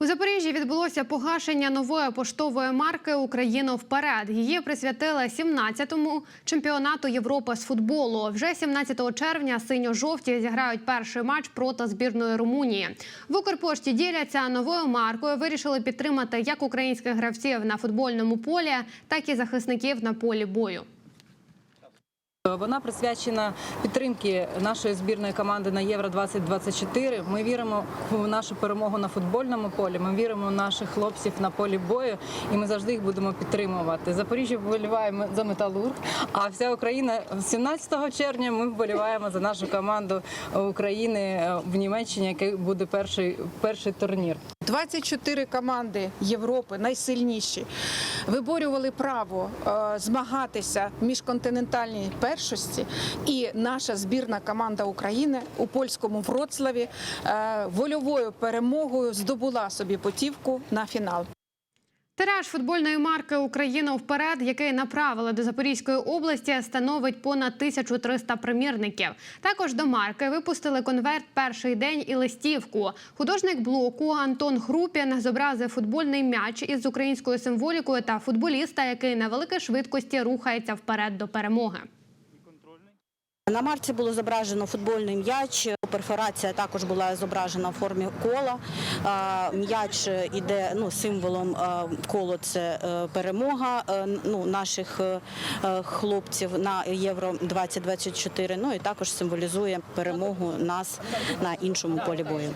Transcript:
У Запоріжжі відбулося погашення нової поштової марки Україна вперед. Її присвятили 17-му чемпіонату Європи з футболу. Вже 17 червня синьо-жовті зіграють перший матч проти збірної Румунії. В Укрпошті діляться новою маркою. Вирішили підтримати як українських гравців на футбольному полі, так і захисників на полі бою. Вона присвячена підтримки нашої збірної команди на Євро 2024 Ми віримо в нашу перемогу на футбольному полі. Ми віримо в наших хлопців на полі бою, і ми завжди їх будемо підтримувати. Запоріжжя вболіває за металург. А вся Україна 17 червня ми вболіваємо за нашу команду України в Німеччині, який буде перший перший турнір. 24 команди Європи найсильніші виборювали право е, змагатися в міжконтинентальній першості. І наша збірна команда України у польському Вроцлаві е, вольовою перемогою здобула собі путівку на фінал. Тираж футбольної марки Україна вперед, який направили до Запорізької області, становить понад 1300 примірників. Також до марки випустили конверт перший день і листівку. Художник блоку Антон Хрупін зобразив футбольний м'яч із українською символікою та футболіста, який на великій швидкості рухається вперед до перемоги. На марці було зображено футбольний м'яч. Перфорація також була зображена в формі кола. М'яч іде ну, символом коло це е, перемога е, ну, наших е, хлопців на Євро 2024. Ну і також символізує перемогу нас на іншому полі бою.